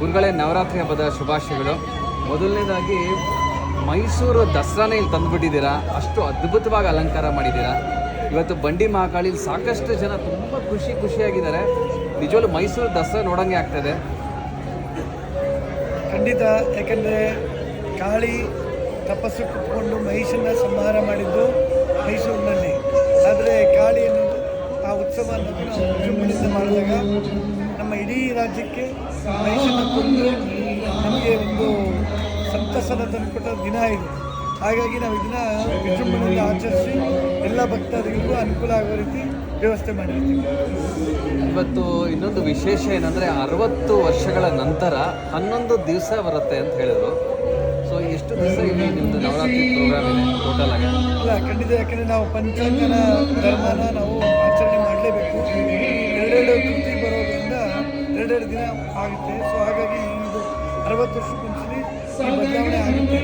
ಗುರುಗಳೇ, ನವರಾತ್ರಿ ಹಬ್ಬದ ಶುಭಾಶಯಗಳು. ಮೊದಲನೇದಾಗಿ, ಮೈಸೂರು ದಸರಾನೇ ಇಲ್ಲಿ ತಂದುಬಿಟ್ಟಿದ್ದೀರಾ? ಅಷ್ಟು ಅದ್ಭುತವಾಗಿ ಅಲಂಕಾರ ಮಾಡಿದ್ದೀರಾ? ಇವತ್ತು ಬಂಡಿ ಮಹಾಕಾಳಿಲಿ ಸಾಕಷ್ಟು ಜನ ತುಂಬ ಖುಷಿ ಖುಷಿಯಾಗಿದ್ದಾರೆ. ನಿಜವಾಗ್ಲೂ ಮೈಸೂರು ದಸರಾ ನೋಡಂಗೆ ಆಗ್ತದೆ. ಖಂಡಿತ, ಯಾಕಂದರೆ ಕಾಳಿ ತಪಸ್ಸು ಕುತ್ಕೊಂಡು ಮಹಿಷನ್ನ ಸಂಹಾರ ಮಾಡಿದ್ದು ಮೈಸೂರಿನಲ್ಲಿ. ಆದರೆ ಆ ಉತ್ಸವ ಅನ್ನೋದು ನಾವು ವಿಜೃಂಭಣೆಯಿಂದ ಮಾಡಿದಾಗ ನಮ್ಮ ಇಡೀ ರಾಜ್ಯಕ್ಕೆ ಮಹಿಷನ್ನ ಕೊಂದು ನಮಗೆ ಒಂದು ಸಂತಸನ ತಂದುಕೊಟ್ಟ ದಿನ ಇದು. ಹಾಗಾಗಿ ನಾವು ಇದನ್ನ ವಿಜೃಂಭಣೆಯಿಂದ ಆಚರಿಸಿ ಎಲ್ಲ ಭಕ್ತಾದಿಗಳಿಗೂ ಅನುಕೂಲ ಆಗೋ ರೀತಿ ವ್ಯವಸ್ಥೆ ಮಾಡಿರ್ತೀವಿ. ಇವತ್ತು ಇನ್ನೊಂದು ವಿಶೇಷ ಏನಂದರೆ ಅರವತ್ತು ವರ್ಷಗಳ ನಂತರ ಹನ್ನೊಂದು ದಿವಸ ಬರುತ್ತೆ ಅಂತ ಹೇಳಿದ್ರು. ಸೊ ಎಷ್ಟು ದಿವಸ ಇಲ್ಲಿ ನಿಮ್ಮದು ನವರಾತ್ರಿ ಪ್ರೋಗ್ರಾಮ್ ಇದೆ? ಟೋಟಲ್ ಆಗಿ? ಇಲ್ಲ ಖಂಡಿತ. ಯಾಕಂದರೆ ನಾವು ಪಂಚಾಂಗನ ಧರ್ಮನ ನಾವು ಮಾಡಲೇಬೇಕು. ಎರಡೆರಡು ಕೃತಿ ಬರೋದ್ರಿಂದ ಎರಡೆರಡು ದಿನ ಆಗುತ್ತೆ. ಸೊ ಹಾಗಾಗಿ ಇದು ಅರವತ್ತು ವರ್ಷಕ್ಕೊಂದ್ಸಲಿ ಬದಲಾವಣೆ ಆಗುತ್ತೆ.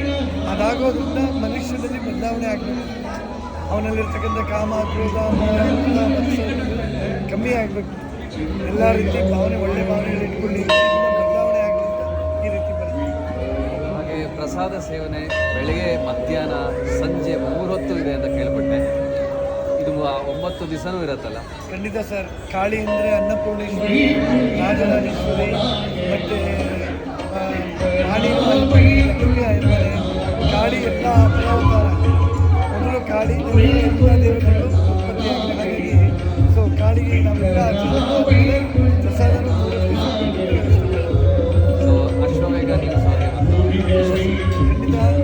ಅದಾಗೋದ್ರಿಂದ ಮನುಷ್ಯನಲ್ಲಿ ಬದಲಾವಣೆ ಆಗಬೇಕು. ಅವನಲ್ಲಿರ್ತಕ್ಕಂಥ ಕಾಮ, ಕ್ರೋಧ ಕಮ್ಮಿ ಆಗಬೇಕು. ಎಲ್ಲ ರೀತಿ ಭಾವನೆ, ಒಳ್ಳೆ ಭಾವನೆಗಳು ಇಟ್ಕೊಂಡು ಬದಲಾವಣೆ ಆಗಲಿಲ್ಲ ಈ ರೀತಿ ಬರುತ್ತೆ. ಹಾಗೆ ಪ್ರಸಾದ ಸೇವನೆ, ಬೆಳಗ್ಗೆ, ಮಧ್ಯಾಹ್ನ, ಸಂಜೆ ಮೂರು ಹೊತ್ತು ಇದೆ ಅಂತ ಕೇಳ್ಪಟ್ಟೆ. ಇದು ಒಂಬತ್ತು ದಿವಸನೂ ಇರುತ್ತಲ್ಲ? ಖಂಡಿತ ಸರ್. ಕಾಳಿ ಅಂದರೆ ಅನ್ನಪೂರ್ಣೇಶ್ವರಿ ರಾಜರಾಜೇಶ್ವರಿ ಮತ್ತು ಕಾಳಿ ಇರ್ತಾರೆ ಕಾಳಿ ಎಲ್ಲ ಪುರಾವತಾರ ಕಾಳಿ ದೇವರುಗಳು ಹಾಗಾಗಿ ಸೊ ಕಾಳಿಗೆ ನಮ್ಮೆಲ್ಲ ಪ್ರಸಾದನೂ ಸೊ ಖಂಡಿತ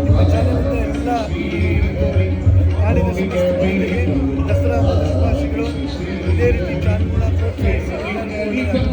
ನಿಮ್ಮ ಎಲ್ಲ ಕಾಳಿನ Thank.